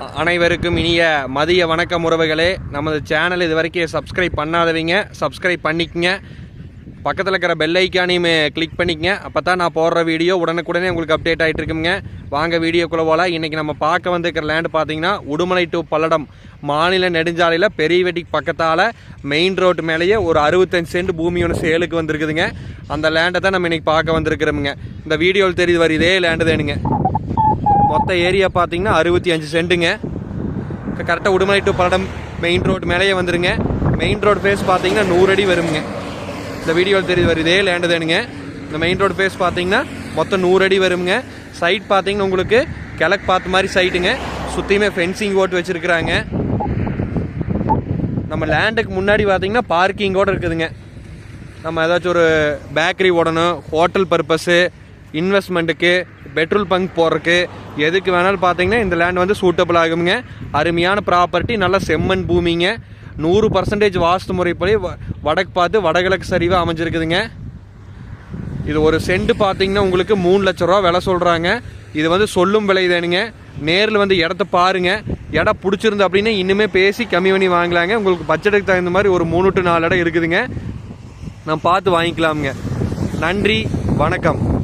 அனைவருக்கும் இனிய மதிய வணக்கம் உறவுகளே. நமது சேனல் இது வரைக்கும் சப்ஸ்கிரைப் பண்ணாதவங்க சப்ஸ்கிரைப் பண்ணிக்கங்க. பக்கத்தில் இருக்கிற பெல் ஐக்கானையும் கிளிக் பண்ணிக்கங்க. அப்போ தான் நான் போடுற வீடியோ உடனுக்குடனே உங்களுக்கு அப்டேட் ஆகிட்டு இருக்குங்க. வாங்க வீடியோக்குள்ளே போல் இன்றைக்கி நம்ம பார்க்க வந்திருக்கிற லேண்டு பார்த்தீங்கன்னா உடுமலை டு பல்லடம் மாநில நெடுஞ்சாலையில் பெரியவெட்டி பக்கத்தால் மெயின் ரோட்டு மேலேயே ஒரு அறுபத்தஞ்சு சென்ட் பூமி ஒன்று சேலுக்கு வந்திருக்குதுங்க. அந்த லேண்டை தான் நம்ம இன்றைக்கி பார்க்க வந்திருக்கிறோமுங்க. இந்த வீடியோவில் தெரியுது வர இதே லேண்டு தானுங்க. மொத்த ஏரியா பார்த்தீங்கன்னா அறுபத்தி அஞ்சு சென்ட்டுங்க. கரெக்டாக Udumalai to Palladam main road மேலேயே வந்துடுங்க மெயின் ரோடு ஃபேஸ் பார்த்தீங்கன்னா நூறு அடி வருங்க. இந்த வீடியோவில் தெரியுது வருது இதே லேண்டு தானுங்க. இந்த மெயின் ரோடு ஃபேஸ் பார்த்தீங்கன்னா மொத்தம் நூறு அடி வருங்க. சைட் பார்த்தீங்கன்னா உங்களுக்கு கிழக்கு பார்த்த மாதிரி சைட்டுங்க சுற்றியுமே ஃபென்சிங் ஓட்டு வச்சுருக்குறாங்க. நம்ம லேண்டுக்கு முன்னாடி பார்த்தீங்கன்னா பார்க்கிங்கோடு இருக்குதுங்க. நம்ம ஏதாச்சும் ஒரு பேக்கரி ஓடணும் ஹோட்டல் பர்பஸ்ஸு இன்வெஸ்ட்மெண்ட்டுக்கு பெட்ரோல் பங்க் போடுறதுக்கு எதுக்கு வேணாலும் பார்த்தீங்கன்னா இந்த லேண்ட் வந்து சூட்டபிள் ஆகுங்க அருமையான ப்ராப்பர்ட்டி நல்ல செம்மண் பூமிங்க. நூறு பர்சன்டேஜ் வாஸ்து முறைப்படி வ- வடக்கு பார்த்து வடகிழக்கு சரிவாக அமைஞ்சிருக்குதுங்க. இது ஒரு சென்ட் பார்த்தீங்கன்னா உங்களுக்கு மூணு லட்ச ரூபா விலை சொல்கிறாங்க இது வந்து சொல்லும் விலை தானுங்க. நேரில் வந்து இடத்த பாருங்க. இடம் பிடிச்சிருந்து அப்படின்னா இன்னுமே பேசி கம்மி பண்ணி வாங்கலாங்க. உங்களுக்கு பட்ஜெட்டுக்கு தகுந்த மாதிரி ஒரு மூணு டு நாலு இடம் இருக்குதுங்க. நான் பார்த்து வாங்கிக்கலாமுங்க. நன்றி வணக்கம்.